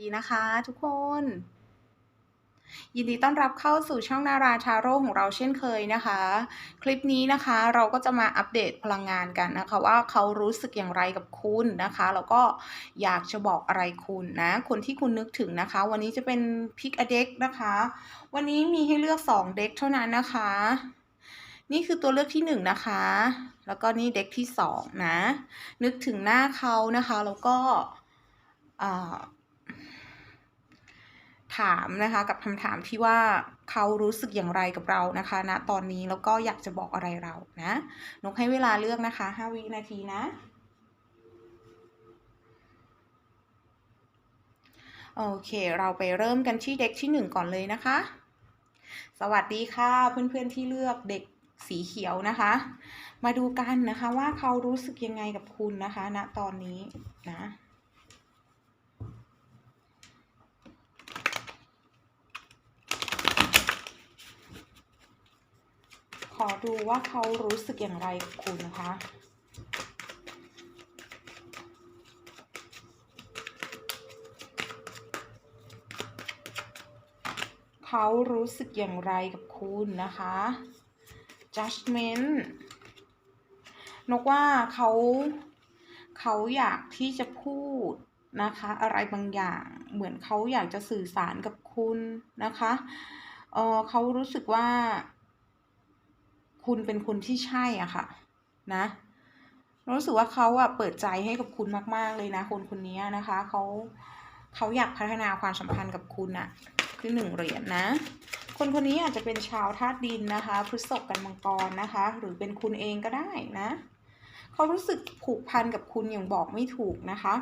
ดีนะคะทุกคน ยินดีต้อนรับเข้าสู่ช่องนาราทาโร่ของเราเช่นเคยนะคะ คลิปนี้นะคะเราก็จะมาอัปเดตพลังงานกันนะคะ ว่าเขารู้สึกอย่างไรกับคุณนะคะ แล้วก็อยากจะบอกอะไรคุณนะ คนที่คุณนึกถึงนะคะ วันนี้จะเป็นพิกอเด็กนะคะ วันนี้มีให้เลือก 2 เด็กเท่านั้นนะคะ นี่คือตัวเลือกที่1นงนะคะ แล้วก็นี่เด็กที่2นะ นึกถึงหน้าเขานะคะแล้วก็อ่า ถามนะคะ กับคำถามที่ว่าเขารู้สึกอย่างไรกับเรานะคะณนะตอนนี้แล้วก็อยากจะบอกอะไรเรานะนกให้เวลาเลือกนะคะ 5 วินาทีนะโอเค เราไปเริ่มกันที่เด็กที่ 1 ก่อนเลยนะคะ สวัสดีค่ะ เพื่อนๆที่เลือกเด็กสีเขียวนะคะ มาดูกันนะคะว่าเขารู้สึกยังไงกับคุณนะคะณนะตอนนี้นะ อดูว่าเขารู้สึกอย่างไรกับคุณนะคะเขารู้สึกอย่างไรกับคุณนะคะ judgment นกว่าเขาเขาอยากที่จะพูดนะคะ อะไรบางอย่างเหมือนเขาอยากจะสื่อสารกับคุณนะคะเออเขารู้สึกว่า คุณเป็นคนที่ใช่อะค่ะนะรู้สึกว่าเขาอะเปิดใจให้กับคุณมาก ๆ เลยนะ คนคนนี้นะคะเขาเขาอยากพัฒนาความสัมพันธ์กับคุณอะคือหนึ่งเหรียญนะ คนคนนี้อาจจะเป็นชาวธาตุดินนะคะพฤษภกันมังกรนะคะ หรือเป็นคุณเองก็ได้นะเขารู้สึกผูกพันกับคุณอย่างบอกไม่ถูกนะคะ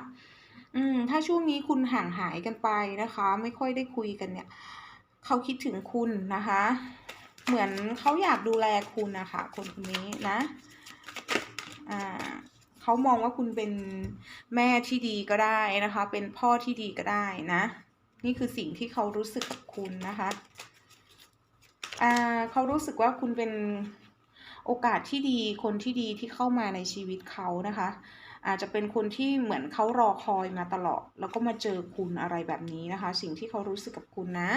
อืม ถ้าช่วงนี้คุณห่างหายกันไปนะคะ ไม่ค่อยได้คุยกันเนี่ยเขาคิดถึงคุณนะคะ เหมือนเขาอยากดูแลคุณนะคะคนคนนี้นะอ่าเขามองว่าคุณเป็นแม่ที่ดีก็ได้นะคะ เป็นพ่อที่ดีก็ได้นะ นี่คือสิ่งที่เขารู้สึกกับคุณนะคะอ่าเขารู้สึกว่าคุณเป็นโอกาสที่ดีคนที่ดีที่เข้ามาในชีวิตเขานะคะ อาจจะเป็นคนที่เหมือนเขารอคอยมาตลอด แล้วก็มาเจอคุณอะไรแบบนี้นะคะ สิ่งที่เขารู้สึกกับคุณนะ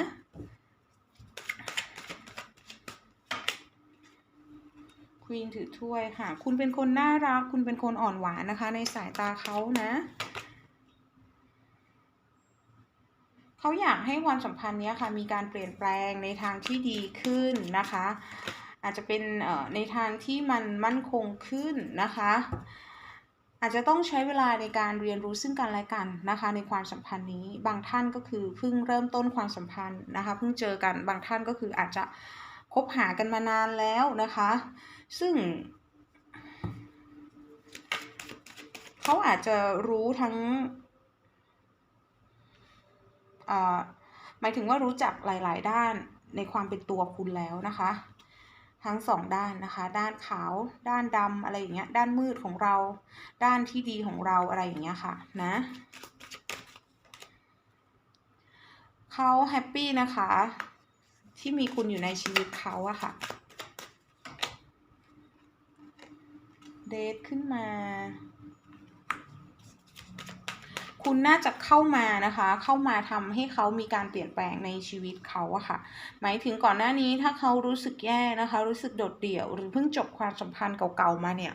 ควีนถือถ้วยค่ะ คุณเป็นคนน่ารัก คุณเป็นคนอ่อนหวานนะคะ ในสายตาเขานะเขาอยากให้ความสัมพันธ์นี้ค่ะ มีการเปลี่ยนแปลงในทางที่ดีขึ้นนะคะ อาจจะเป็นในทางที่มันมั่นคงขึ้นนะคะ อาจจะต้องใช้เวลาในการเรียนรู้ซึ่งกันและกันนะคะ ในความสัมพันธ์นี้บางท่านก็คือเพิ่งเริ่มต้นความสัมพันธ์นะคะเพิ่งเจอกันบางท่านก็คืออาจจะคบหากันมานานแล้วนะคะ ซึ่ง เขาอาจจะรู้ทั้งหมายถึงว่ารู้จักหลาย ๆ ด้านในความเป็นตัวคุณแล้วนะคะ ทั้งสองด้านนะคะ ด้านขาว ด้านดำอะไรอย่างเงี้ย ด้านมืดของเรา ด้านที่ดีของเราอะไรอย่างเงี้ยค่ะนะเขาแฮปปี้นะคะ ที่มีคุณอยู่ในชีวิตเขาอะค่ะ เดทขึ้นมา คุณน่าจะเข้ามานะคะ เข้ามาทำให้เขามีการเปลี่ยนแปลงในชีวิตเขาอะค่ะ หมายถึงก่อนหน้านี้ถ้าเขารู้สึกแย่นะคะ รู้สึกโดดเดี่ยว หรือเพิ่งจบความสัมพันธ์เก่าๆมาเนี่ย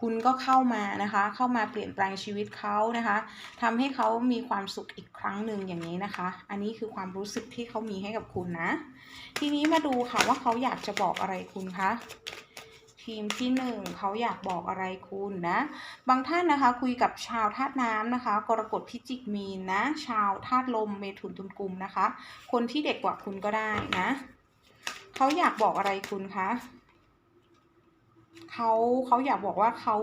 คุณก็เข้ามานะคะ เข้ามาเปลี่ยนแปลงชีวิตเขานะคะทำให้เขามีความสุขอีกครั้งหนึ่งอย่างนี้นะคะ อันนี้คือความรู้สึกที่เขามีให้กับคุณนะ ทีนี้มาดูค่ะว่าเขาอยากจะบอกอะไรคุณคะ ทีมที่หนึ่งเขาอยากบอกอะไรคุณนะ บางท่านนะคะคุยกับชาวธาตุน้ำนะคะ กรกฎพิจิกมีนนะ ชาวธาตุลมเมถุนตุลกุมนะคะ คนที่เด็กกว่าคุณก็ได้นะเขาอยากบอกอะไรคุณคะเขาเขาอยากบอกว่าเขา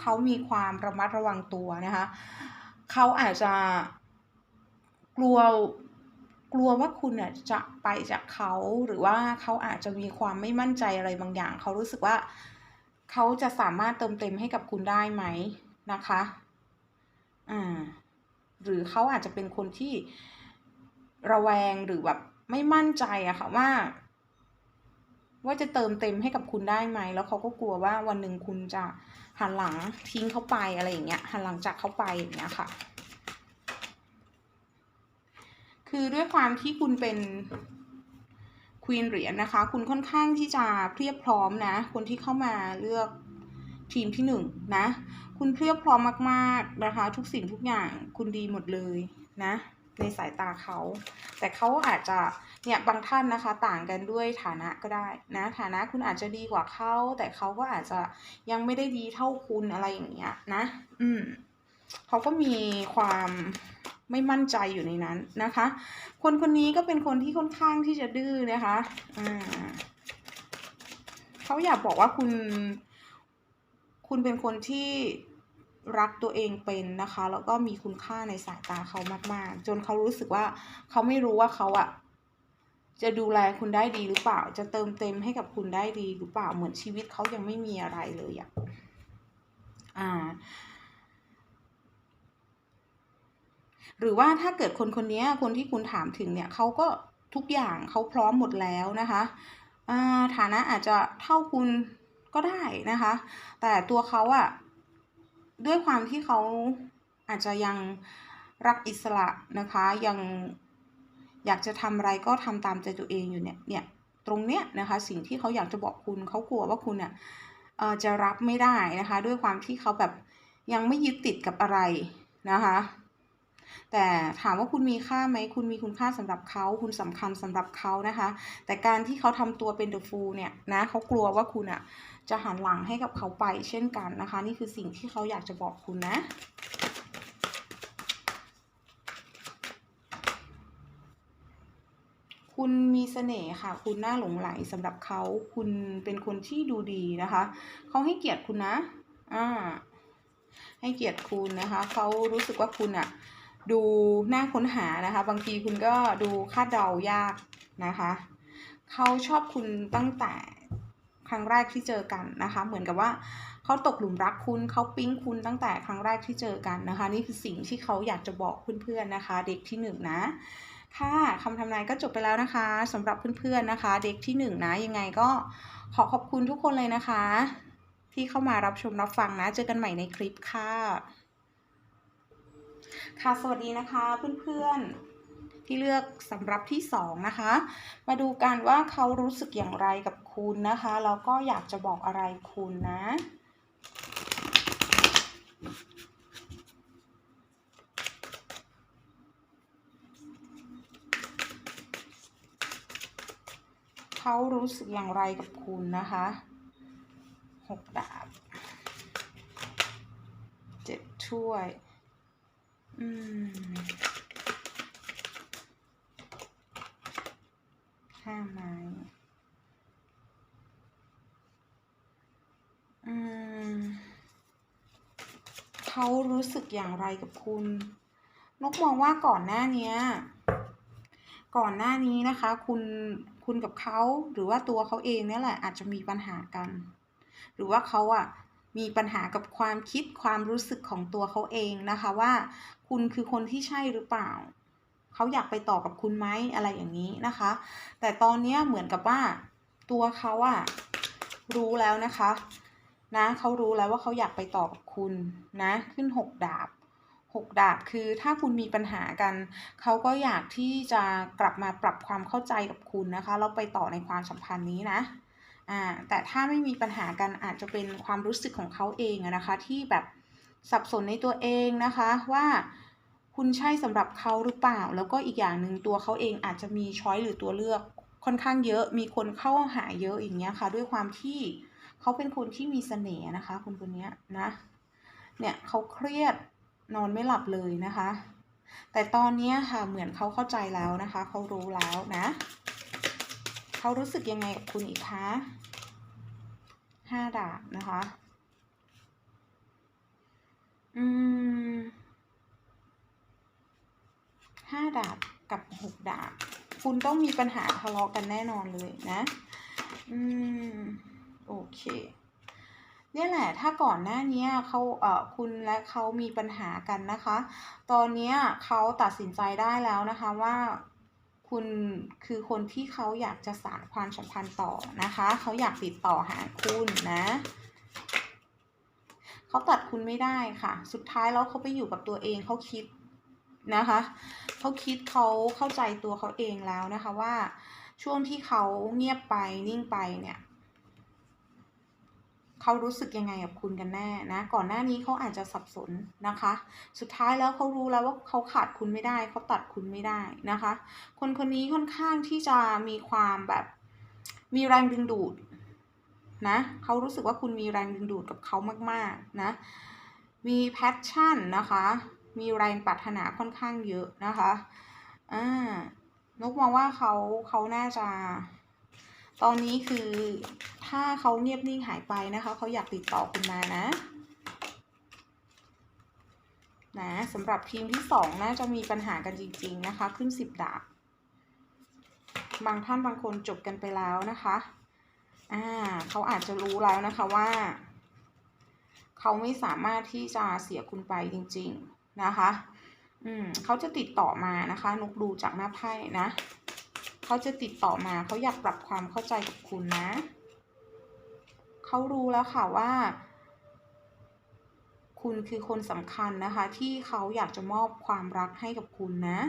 เขามีความระมัดระวังตัวนะคะเขาอาจจะกลัว กลัวว่าคุณเนี่ยจะไปจากเขาหรือว่าเขาอาจจะมีความไม่มั่นใจอะไรบางอย่าง เขารู้สึกว่าเขาจะสามารถเติมเต็มให้กับคุณได้ไหมนะคะอ่าหรือเขาอาจจะเป็นคนที่ระแวงหรือแบบไม่มั่นใจอะค่ะว่า ว่าจะเติมเต็มให้กับคุณได้ไหม แล้วเขาก็กลัวว่าวันหนึ่งคุณจะหันหลังทิ้งเขาไปอะไรอย่างเงี้ยหันหลังจากเขาไปอย่างเงี้ยค่ะ คือด้วยความที่คุณเป็นควีนเหรียญนะคะ คุณค่อนข้างที่จะเพียบพร้อมนะ คนที่เข้ามาเลือกทีมที่หนึ่งนะ คุณเพียบพร้อมมากๆนะคะ ทุกสิ่งทุกอย่างคุณดีหมดเลยนะในสายตาเขา แต่เขาอาจจะเนี่ยบางท่านนะคะต่างกันด้วยฐานะก็ได้นะฐานะคุณอาจจะดีกว่าเขาแต่เขาก็อาจจะยังไม่ได้ดีเท่าคุณอะไรอย่างเงี้ยนะ อืมเขาก็มีความ ไม่มั่นใจอยู่ในนั้นนะคะ คนคนนี้ก็เป็นคนที่ค่อนข้างที่จะดื้อนะคะอ่าเขาอยากบอกว่าคุณ คุณเป็นคนที่รักตัวเองเป็นนะคะ แล้วก็มีคุณค่าในสายตาเขามาก ๆ จนเขารู้สึกว่าเขาไม่รู้ว่าเขาอะจะดูแลคุณได้ดีหรือเปล่า จะเติมเต็มให้กับคุณได้ดีหรือเปล่า เหมือนชีวิตเขายังไม่มีอะไรเลยอะอ่า หรือว่าถ้าเกิดคนคนนี้คนที่คุณถามถึงเนี่ยเขาก็ทุกอย่างเขาพร้อมหมดแล้วนะคะฐานะอาจจะเท่าคุณก็ได้นะคะ แต่ตัวเขาอะด้วยความที่เขาอาจจะยังรักอิสระนะคะยังอยากจะทำอะไรก็ทำตามใจตัวเองอยู่เนี่ยเนี่ยตรงเนี้ยนะคะสิ่งที่เขาอยากจะบอกคุณเขากลัวว่าคุณเนี่ยจะรับไม่ได้นะคะ ด้วยความที่เขาแบบยังไม่ยึดติดกับอะไรนะคะ แต่ถามว่าคุณมีค่าไหมคุณมีคุณค่าสำหรับเขา คุณสำคัญสำหรับเขานะคะ แต่การที่เขาทำตัวเป็นเดอะฟูลเนี่ยนะเขากลัวว่าคุณอะจะหันหลังให้กับเขาไปเช่นกันนะคะ นี่คือสิ่งที่เขาอยากจะบอกคุณนะคุณมีเสน่ห์ค่ะ คุณน่าหลงไหลสำหรับเขา คุณเป็นคนที่ดูดีนะคะ เขาให้เกียรติคุณนะ อ่า ให้เกียรติคุณนะคะ เขารู้สึกว่าคุณอะ ดูน่าค้นหานะคะ บางทีคุณก็ดูคาดเดายากนะคะเขาชอบคุณตั้งแต่ครั้งแรกที่เจอกันนะคะ เหมือนกับว่าเขาตกหลุมรักคุณเขาปิ๊งคุณตั้งแต่ครั้งแรกที่เจอกันนะคะ นี่คือสิ่งที่เขาอยากจะบอกเพื่อนๆนะคะ เด็กที่หนึ่งนะค่ะคำทำนายก็จบไปแล้วนะคะสำหรับเพื่อนๆนะคะ เด็กที่หนึ่งนะยังไงก็ขอขอบคุณทุกคนเลยนะคะ ที่เข้ามารับชมรับฟังนะ เจอกันใหม่ในคลิปค่ะ ค่ะสวัสดีนะคะเพื่อนๆที่เลือกสำหรับที่สองนะคะ มาดูกันว่าเขารู้สึกอย่างไรกับคุณนะคะแล้วก็อยากจะบอกอะไรคุณนะเขารู้สึกอย่างไรกับคุณนะคะหกดาบเจ็ดถ้วย อืมห้าไม้อืมเขารู้สึกอย่างไรกับคุณ นกมองว่าก่อนหน้านี้ก่อนหน้านี้นะคะ คุณคุณกับเขาหรือว่าตัวเขาเองเนี่ยแหละ อาจจะมีปัญหากัน หรือว่าเขาอะ มีปัญหากับความคิดความรู้สึกของตัวเขาเองนะคะว่า คุณคือคนที่ใช่หรือเปล่า เขาอยากไปต่อกับคุณไหมอะไรอย่างนี้นะคะ แต่ตอนนี้เหมือนกับว่า ตัวเขาอะรู้แล้วนะคะนะเขารู้แล้วว่าเขาอยากไปต่อกับคุณนะขึ้นหกดาบหกดาบคือถ้าคุณมีปัญหากัน เขาก็อยากที่จะกลับมาปรับความเข้าใจกับคุณนะคะแล้วไปต่อในความสัมพันธ์นี้นะ แต่ถ้าไม่มีปัญหากันอาจจะเป็นความรู้สึกของเขาเองนะคะที่แบบสับสนในตัวเองนะคะว่าคุณใช่สำหรับเขาหรือเปล่า แล้วก็อีกอย่างหนึ่งตัวเขาเองอาจจะมีช้อยหรือตัวเลือกค่อนข้างเยอะมีคนเข้าหาเยอะอย่างเงี้ยค่ะ ด้วยความที่เขาเป็นคนที่มีเสน่ห์นะคะ คนคนนี้นะ เนี่ยเขาเครียดนอนไม่หลับเลยนะคะ แต่ตอนนี้ค่ะเหมือนเขาเข้าใจแล้วนะคะ เขารู้แล้วนะ เขารู้สึกยังไงกับคุณอีกคะ ห้าดาบนะคะ อืมห้าดาบกับหกดาบ คุณต้องมีปัญหาทะเลาะกันแน่นอนเลยนะ อืม โอเคเนี่ยแหละ ถ้าก่อนหน้านี้เขาเอ่อคุณและเขามีปัญหากันนะคะ ตอนนี้เขาตัดสินใจได้แล้วนะคะว่า คุณคือคนที่เขาอยากจะสานความสัมพันธ์ต่อนะคะ เขาอยากติดต่อหาคุณนะเขาตัดคุณไม่ได้ค่ะ สุดท้ายแล้วเขาไปอยู่กับตัวเองเขาคิดนะคะเขาคิดเขาเข้าใจตัวเขาเองแล้วนะคะว่าช่วงที่เขาเงียบไปนิ่งไปเนี่ย เขารู้สึกยังไงกับคุณกันแน่นะก่อนหน้านี้เขาอาจจะสับสนนะคะ สุดท้ายแล้วเขารู้แล้วว่าเขาขาดคุณไม่ได้เขาตัดคุณไม่ได้นะคะ คนคนนี้ค่อนข้างที่จะมีความแบบมีแรงดึงดูดนะเขารู้สึกว่าคุณมีแรงดึงดูดกับเขามากๆนะมีแพชชั่นนะคะ มีแรงปรารถนาค่อนข้างเยอะนะคะอ่านกมองว่าเขาเขาน่าจะ ตอนนี้คือถ้าเขาเงียบนิ่งหายไปนะคะเขาอยากติดต่อคุณมานะนะสำหรับทีมที่สองน่าจะมีปัญหากันจริง ๆนะคะ ขึ้นสิบดาบบางท่านบางคนจบกันไปแล้วนะคะอ่าเขาอาจจะรู้แล้วนะคะว่า เขาไม่สามารถที่จะเสียคุณไปจริง ๆนะคะ อืมเขาจะติดต่อมานะคะ นุกดูจากหน้าไพ่นะ เขาจะติดต่อมาเขาอยากปรับความเข้าใจกับคุณนะ เขารู้แล้วค่ะว่า คุณคือคนสำคัญนะคะ ที่เขาอยากจะมอบความรักให้กับคุณนะ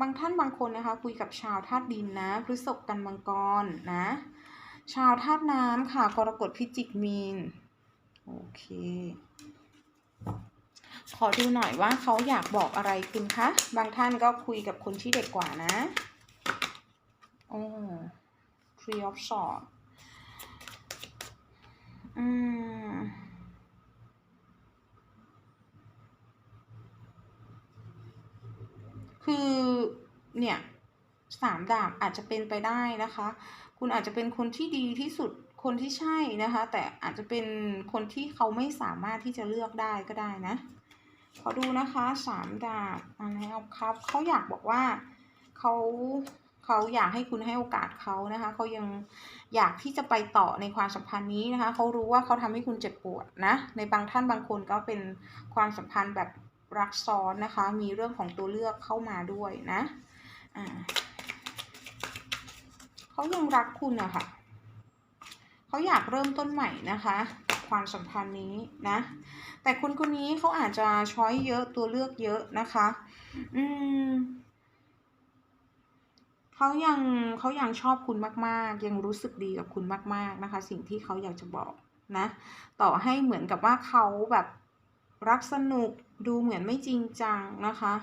บางท่านบางคนนะคะ คุยกับชาวธาตุดินนะพฤษภกันมังกรนะ ชาวธาตุน้ำค่ะกรกฎพิจิกมีน โอเค ขอดูหน่อยว่าเขาอยากบอกอะไรคุณคะ บางท่านก็คุยกับคนที่เด็กกว่านะโอ้ three of swords อืมคือเนี่ยสามดาบอาจจะเป็นไปได้นะคะ คุณอาจจะเป็นคนที่ดีที่สุดคนที่ใช่นะคะ แต่อาจจะเป็นคนที่เขาไม่สามารถที่จะเลือกได้ก็ได้นะ ขอดูนะคะสามดาบอะไรเอาครับเขาอยากบอกว่าเขาเขาอยากให้คุณให้โอกาสเขานะคะเขายังอยากที่จะไปต่อในความสัมพันธ์นี้นะคะเขารู้ว่าเขาทำให้คุณเจ็บปวดนะ ในบางท่านบางคนก็เป็นความสัมพันธ์แบบรักซ้อนนะคะ มีเรื่องของตัวเลือกเข้ามาด้วยนะอ่าเขายังรักคุณอะค่ะเขาอยากเริ่มต้นใหม่นะคะ ความสัมพันธ์นี้นะ แต่คนคนนี้เขาอาจจะช้อยเยอะตัวเลือกเยอะนะคะ อืมเขายังเขายังชอบคุณมาก ๆ ยังรู้สึกดีกับคุณมาก ๆนะคะ สิ่งที่เขาอยากจะบอกนะ ต่อให้เหมือนกับว่าเขาแบบรักสนุกดูเหมือนไม่จริงจังนะคะ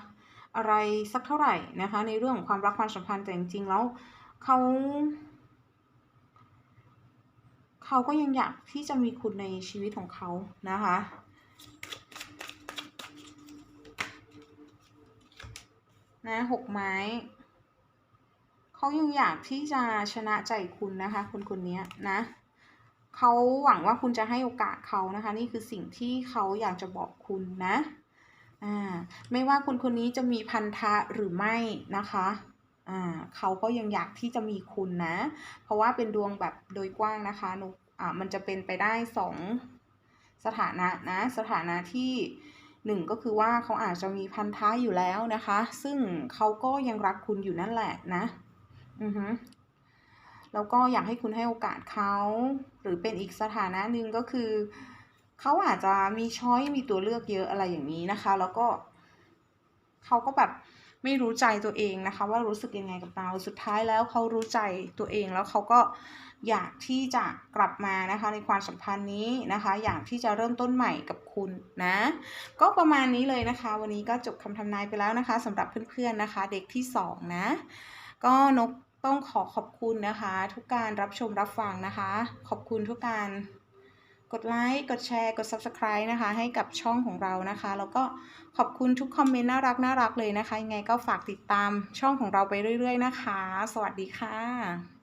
อะไรสักเท่าไหร่นะคะ ในเรื่องของความรักความสัมพันธ์แต่จริงๆแล้วเขา เขาก็ยังอยากที่จะมีคุณในชีวิตของเขานะคะ นะหกไม้ เขายังอยากที่จะชนะใจคุณนะคะ คนคนนี้นะเขาหวังว่าคุณจะให้โอกาสเขานะคะ นี่คือสิ่งที่เขาอยากจะบอกคุณนะ อ่า ไม่ว่าคนคนนี้จะมีพันธะหรือไม่นะคะ อ่าเขาก็ยังอยากที่จะมีคุณนะ เพราะว่าเป็นดวงแบบโดยกว้างนะคะนุอ่ามันจะเป็นไปได้สองสถานะนะสถานะที่หนึ่งก็คือว่าเขาอาจจะมีพันธะอยู่แล้วนะคะ ซึ่งเขาก็ยังรักคุณอยู่นั่นแหละนะ อือฮึแล้วก็อยากให้คุณให้โอกาสเขาหรือเป็นอีกสถานะหนึ่งก็คือ เขาอาจจะมีช้อยมีตัวเลือกเยอะอะไรอย่างนี้นะคะ แล้วก็เขาก็แบบ ไม่รู้ใจตัวเองนะคะ ว่ารู้สึกยังไงกับเราสุดท้ายแล้วเขารู้ใจตัวเองแล้วเขาก็อยากที่จะกลับมานะคะในความสัมพันธ์นี้นะคะ อยากที่จะเริ่มต้นใหม่กับคุณนะ ก็ประมาณนี้เลยนะคะ วันนี้ก็จบคำทำนายไปแล้วนะคะสำหรับเพื่อนๆนะคะ เด็กที่สองนะ ก็นกต้องขอขอบคุณนะคะ ทุกการรับชมรับฟังนะคะ ขอบคุณทุกการ กดไลค์กดแชร์ กด Subscribe นะคะ ให้กับช่องของเรานะคะ แล้วก็ขอบคุณทุกคอมเมนต์น่ารักน่ารักเลยนะคะ ยังไงก็ฝากติดตามช่องของเราไปเรื่อย ๆ นะคะ สวัสดีค่ะ